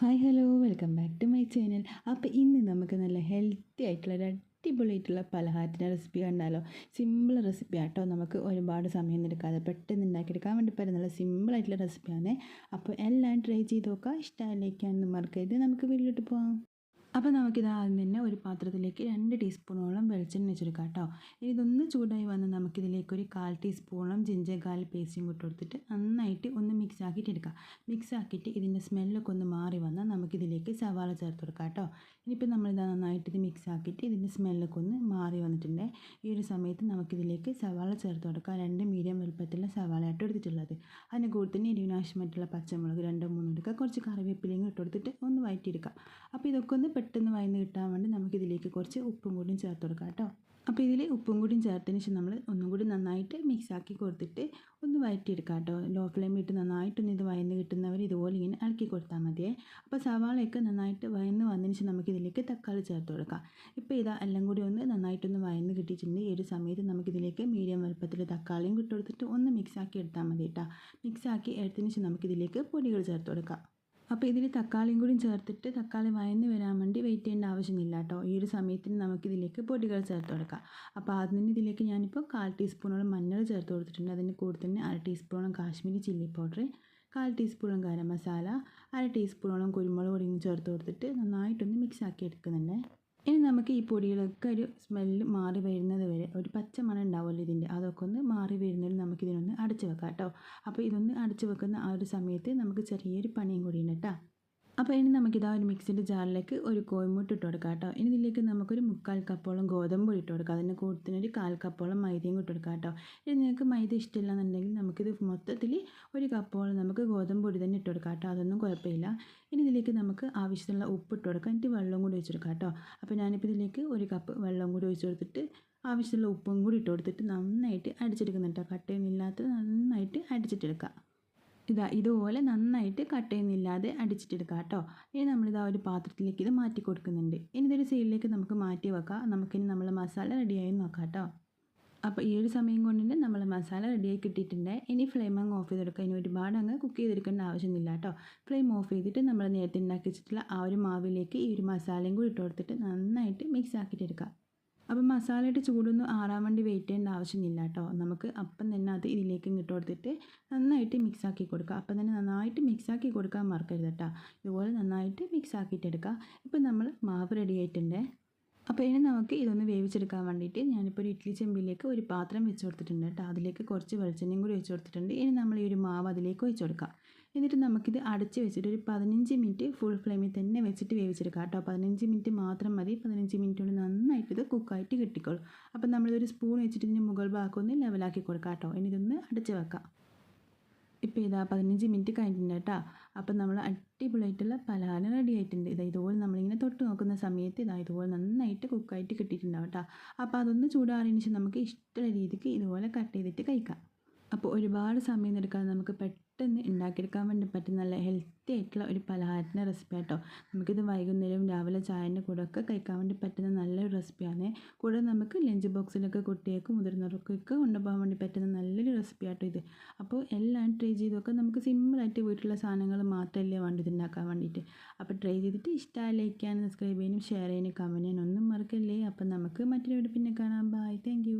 Hi hello welcome back to my channel അപ്പോൾ ഇന്ന് നമുക്ക് നല്ല ഹെൽത്തി ആയിട്ടുള്ള ഒരു അടിപൊളിയായിട്ടുള്ള പലഹാരത്തിന്റെ റെസിപ്പി കണ്ടാലോ? സിമ്പിൾ റെസിപ്പി ആട്ടോ. നമുക്ക് ഒരുപാട് സമയം എടുക്കാതെ പെട്ടെന്ന് ഉണ്ടാക്കിയെടുക്കാൻ വേണ്ടി പറ്റുന്ന സിമ്പിളായിട്ടുള്ള റെസിപ്പിയാണ് അപ്പോൾ എല്ലാം ട്രൈ ചെയ്ത് നോക്കാം ഇഷ്ടമായില്ലേക്കാണെന്ന് മറക്കരുത്. നമുക്ക് വീട്ടിലോട്ട് പോകാം അപ്പോൾ നമുക്കിത് ആദ്യം തന്നെ ഒരു പാത്രത്തിലേക്ക് രണ്ട് ടീസ്പൂണോളം വെളിച്ചെണ്ണ വെച്ചെടുക്കാം കേട്ടോ. ഇനി ഇതൊന്ന് ചൂടായി വന്ന് നമുക്കിതിലേക്ക് ഒരു കാൽ ടീസ്പൂണോളം ജിഞ്ചർ ഗാലി പേസ്റ്റും കൂട്ടി കൊടുത്തിട്ട് നന്നായിട്ട് ഒന്ന് മിക്സ് ആക്കിയിട്ട് എടുക്കാം. മിക്സ് ആക്കിയിട്ട് ഇതിന്റെ സ്മെല്ലൊക്കെ ഒന്ന് മാറി വന്നാൽ നമുക്കിതിലേക്ക് സവാള ചേർത്ത് കൊടുക്കാം കേട്ടോ. ഇനിയിപ്പോൾ നമ്മളിത് നന്നായിട്ട് ഇത് മിക്സ് ആക്കിയിട്ട് ഇതിന്റെ സ്മെല്ലൊക്കെ ഒന്ന് മാറി വന്നിട്ടുണ്ട്. ഈ ഒരു സമയത്ത് നമുക്കിതിലേക്ക് സവാള ചേർത്ത് കൊടുക്കാം. രണ്ട് മീഡിയം വലുപ്പത്തിലുള്ള സവാളയായിട്ട് എടുത്തിട്ടുള്ളത്. അതിന്റെ കൂടെ തന്നെ എരിവിനാവശ്യമായിട്ടുള്ള പച്ചമുളക് രണ്ടോ മൂന്നോ എടുക്കുക കുറച്ച് കറിവേപ്പിലയും ഇട്ട് കൊടുത്തിട്ട് ഒന്ന് വഴറ്റിയെടുക്കാം അപ്പോൾ ഇതൊക്കെ ഒന്ന് പെട്ടെന്ന് വയന്ന് കിട്ടാൻ വേണ്ടി നമുക്കിതിലേക്ക് കുറച്ച് ഉപ്പും കൂടിയും ചേർത്ത് കൊടുക്കാം കേട്ടോ. അപ്പോൾ ഇതിൽ ഉപ്പും കൂടിയും ചേർത്തതിന് ശേഷം നമ്മൾ ഒന്നും കൂടി നന്നായിട്ട് മിക്സ് ആക്കി കൊടുത്തിട്ട് ഒന്ന് വഴറ്റിയെടുക്കാം കേട്ടോ. ലോ ഫ്ലെയിം ഇട്ട് നന്നായിട്ടൊന്ന് ഇത് വയന്ന് കിട്ടുന്നവർ ഇതുപോലെ ഇങ്ങനെ ഇളക്കി കൊടുത്താൽ മതിയേ. അപ്പോൾ സവാളയൊക്കെ നന്നായിട്ട് വയന്ന് വന്നതിന് ശേഷം നമുക്കിതിലേക്ക് തക്കാളി ചേർത്ത് കൊടുക്കാം. ഇപ്പോൾ ഇതാ എല്ലാം കൂടി ഒന്ന് നന്നായിട്ടൊന്ന് വയന്ന് കിട്ടിയിട്ടുണ്ട്. ഈ ഒരു സമയത്ത് നമുക്കിതിലേക്ക് മീഡിയം വലുപ്പത്തിൽ തക്കാളിയും കിട്ടി കൊടുത്തിട്ട് ഒന്ന് മിക്സ് ആക്കി എടുത്താൽ മതി കേട്ടോ. മിക്സ് ആക്കി എടുത്തതിന് ശേഷം നമുക്കിതിലേക്ക് പൊടികൾ ചേർത്ത് കൊടുക്കാം. അപ്പോൾ ഇതിൽ തക്കാളിയും കൂടി ചേർത്തിട്ട് തക്കാളി വയന്ന് വരാൻ വേണ്ടി വെയിറ്റ് ചെയ്യേണ്ട ആവശ്യമില്ല കേട്ടോ. ഈ ഒരു സമയത്തിന് നമുക്കിതിലേക്ക് പൊടികൾ ചേർത്ത് കൊടുക്കാം. അപ്പോൾ അതിന് ഇതിലേക്ക് ഞാനിപ്പോൾ കാൽ ടീസ്പൂണോളം മഞ്ഞൾ ചേർത്ത് കൊടുത്തിട്ടുണ്ട്. അതിന് കൂടെ തന്നെ അര ടീസ്പൂണോളം കാശ്മീരി ചില്ലി പൗഡർ കാൽ ടീസ്പൂണോളം ഗരം മസാല അര ടീസ്പൂണോളം കുരുമുളക് പൊടിയും ചേർത്ത് കൊടുത്തിട്ട് നന്നായിട്ടൊന്ന് മിക്സ് ആക്കി എടുക്കുന്നുണ്ട്. ഇനി നമുക്ക് ഈ പൊടികളൊക്കെ ഒരു സ്മെല്ല് മാറി വരുന്നത് വരെ ഒരു പച്ച മണം ഉണ്ടാവുമല്ലോ ഇതിന്റെ. അതൊക്കെ ഒന്ന് മാറി വരുന്നതിൽ നമുക്കിതിനൊന്ന് അടച്ചു വെക്കാം കേട്ടോ. അപ്പോൾ ഇതൊന്ന് അടച്ചു വെക്കുന്ന ആ ഒരു സമയത്ത് നമുക്ക് ചെറിയൊരു പണിയും കൂടിയുണ്ട് കേട്ടോ. അപ്പോൾ ഇനി നമുക്കിതാ ഒരു മിക്സിന്റെ ജാറിലേക്ക് ഒരു കോഴിമുട്ട് ഇട്ട് കൊടുക്കാം കേട്ടോ. ഇനി ഇതിലേക്ക് നമുക്കൊരു മുക്കാൽ കപ്പോളം ഗോതമ്പ് ഇട്ട് കൊടുക്കാം. അതിന്റെ കൂട്ടത്തിന് ഒരു കാൽ കപ്പോളം മൈദയും ഇട്ട് കൊടുക്കാം കേട്ടോ. ഇനി നിങ്ങൾക്ക് മൈദ ഇഷ്ടമില്ല എന്നുണ്ടെങ്കിൽ നമുക്കിത് മൊത്തത്തിൽ ഒരു കപ്പോളം നമുക്ക് ഗോതമ്പ് പൊടി തന്നെ ഇട്ട് കൊടുക്കാം കേട്ടോ. അതൊന്നും കുഴപ്പമില്ല. ഇനി ഇതിലേക്ക് നമുക്ക് ആവശ്യത്തിനുള്ള ഉപ്പ് ഇട്ട് കൊടുക്കാം. എന്നിട്ട് വെള്ളം കൂടി ഒഴിച്ച് കൊടുക്കാം കേട്ടോ. അപ്പോൾ ഞാനിപ്പോൾ ഇതിലേക്ക് ഒരു കപ്പ് വെള്ളം കൂടി ഒഴിച്ച് കൊടുത്തിട്ട് ആവശ്യത്തിനുള്ള ഉപ്പും കൂടി ഇട്ട് കൊടുത്തിട്ട് നന്നായിട്ട് അടിച്ചെടുക്കുന്നുണ്ട് കേട്ടോ. ഇല്ലാത്ത നന്നായിട്ട് അടിച്ചിട്ടെടുക്കുക ഇതാ ഇതുപോലെ നന്നായിട്ട് കട്ടയൊന്നുമില്ലാതെ അടിച്ചിട്ടെടുക്കാം കേട്ടോ. ഇനി നമ്മളിതാ ഒരു പാത്രത്തിലേക്ക് ഇത് മാറ്റി കൊടുക്കുന്നുണ്ട്. ഇനി ഇതൊരു സൈഡിലേക്ക് നമുക്ക് മാറ്റി വെക്കാം. നമുക്കിനി നമ്മൾ മസാല റെഡിയായി നോക്കാം കേട്ടോ. അപ്പോൾ ഈ ഒരു സമയം കൊണ്ട് നമ്മൾ മസാല റെഡിയായി കിട്ടിയിട്ടുണ്ട്. ഇനി ഫ്ലെയിം അങ്ങ് ഓഫ് ചെയ്തെടുക്കുക ഇനി ഒരുപാട് അങ്ങ് കുക്ക് ചെയ്തെടുക്കേണ്ട ആവശ്യമൊന്നുമില്ല കേട്ടോ. ഫ്ലെയിം ഓഫ് ചെയ്തിട്ട് നമ്മൾ നേരത്തെ ഉണ്ടാക്കി വെച്ചിട്ടുള്ള ആ ഒരു മാവിലേക്ക് ഈ ഒരു മസാലയും കൂടി ഇട്ട് കൊടുത്തിട്ട് നന്നായിട്ട് മിക്സ് ആക്കിയിട്ടെടുക്കാം. അപ്പം മസാലയുടെ ചൂടൊന്നും ആറാൻ വേണ്ടി വെയിറ്റ് ചെയ്യേണ്ട ആവശ്യമില്ല കേട്ടോ നമുക്ക് അപ്പം തന്നെ അത് ഇതിലേക്ക് ഇട്ട് കൊടുത്തിട്ട് നന്നായിട്ട് മിക്സാക്കി കൊടുക്കുക. അപ്പം തന്നെ നന്നായിട്ട് മിക്സാക്കി കൊടുക്കാൻ മറക്കരുത് കേട്ടോ ഇതുപോലെ നന്നായിട്ട് മിക്സാക്കിയിട്ടെടുക്കുക ഇപ്പം നമ്മൾ മാവ് റെഡി ആയിട്ടുണ്ട്. അപ്പോൾ ഇനി നമുക്ക് ഇതൊന്ന് വേവിച്ചെടുക്കാൻ വേണ്ടിയിട്ട് ഞാനിപ്പോൾ ഒരു ഇഡ്ഡലി ചെമ്പിലേക്ക് ഒരു പാത്രം വെച്ച് കൊടുത്തിട്ടുണ്ട് കേട്ടോ. അതിലേക്ക് കുറച്ച് വെളിച്ചെണ്ണയും കൂടി വെച്ച് കൊടുത്തിട്ടുണ്ട്. ഇനി നമ്മൾ ഈ ഒരു മാവ് അതിലേക്ക് ഒഴിച്ച് കൊടുക്കാം. എന്നിട്ട് നമുക്കിത് അടച്ച് വെച്ചിട്ട് ഒരു പതിനഞ്ച് മിനിറ്റ് ഫുൾ ഫ്ലെയിമിൽ തന്നെ വെച്ചിട്ട് വേവിച്ചെടുക്കാം കേട്ടോ. പതിനഞ്ച് മിനിറ്റ് മാത്രം മതി. പതിനഞ്ച് മിനിറ്റ് കൊണ്ട് നന്നായിട്ട് ഇത് കുക്കായിട്ട് കിട്ടിക്കോളും. അപ്പോൾ നമ്മളിതൊരു സ്പൂൺ വെച്ചിട്ട് ഇതിന്റെ മുകൾ ഭാഗം ഒന്ന് ലെവലാക്കി കൊടുക്കാം കേട്ടോ. ഇനി ഇതൊന്ന് അടച്ച് വെക്കാം. ഇപ്പോൾ ഇതാ പതിനഞ്ച് മിനിറ്റ് കഴിഞ്ഞിട്ടുണ്ട് കേട്ടോ. അപ്പം നമ്മൾ അടിപൊളിയായിട്ടുള്ള പലഹാരം റെഡി ആയിട്ടുണ്ട്. ഇതാ ഇതുപോലെ നമ്മളിങ്ങനെ തൊട്ട് നോക്കുന്ന സമയത്ത് ഇതാ ഇതുപോലെ നന്നായിട്ട് കുക്കായിട്ട് കിട്ടിയിട്ടുണ്ടാവും കേട്ടോ. അപ്പോൾ അതൊന്ന് ചൂടാറിയതിന് ശേഷം നമുക്ക് ഇഷ്ടമുള്ള രീതിക്ക് ഇതുപോലെ കട്ട് ചെയ്തിട്ട് കഴിക്കാം. അപ്പോൾ ഒരുപാട് സമയം എടുക്കാതെ നമുക്ക് പെട്ടെന്ന് ഉണ്ടാക്കിയെടുക്കാൻ വേണ്ടി പറ്റുന്ന നല്ല ഹെൽത്തി ആയിട്ടുള്ള ഒരു പലഹാരത്തിന്റെ റെസിപ്പി ആട്ടോ. നമുക്കിത് വൈകുന്നേരവും രാവിലെ ചായന്റെ കൂടെ ഒക്കെ കഴിക്കാൻ വേണ്ടി പറ്റുന്ന നല്ലൊരു റെസിപ്പിയാണ് കൂടെ നമുക്ക് ലഞ്ച് ബോക്സിലൊക്കെ കുട്ടികൾക്ക് മുതിർന്നവർക്കൊക്കെ കൊണ്ടുപോകാൻ വേണ്ടി പറ്റുന്ന നല്ലൊരു റെസിപ്പി ആട്ടോ ഇത്. അപ്പോൾ എല്ലാം ട്രൈ ചെയ്തൊക്കെ നമുക്ക് സിമ്പിളായിട്ട് വീട്ടിലുള്ള സാധനങ്ങൾ മാത്രമല്ലേ വേണ്ടി ഇതുണ്ടാക്കാൻ വേണ്ടിയിട്ട്. അപ്പോൾ ട്രൈ ചെയ്തിട്ട് ഇഷ്ടമായി ലൈക്ക് ചെയ്യാനും സബ്സ്ക്രൈബ് ചെയ്യാനും ഷെയർ ചെയ്യാനും കമന്റ് ചെയ്യാനും ഒന്നും മറക്കല്ലേ. അപ്പം നമുക്ക് മറ്റൊരു പിന്നെ കാണാം. Bye thank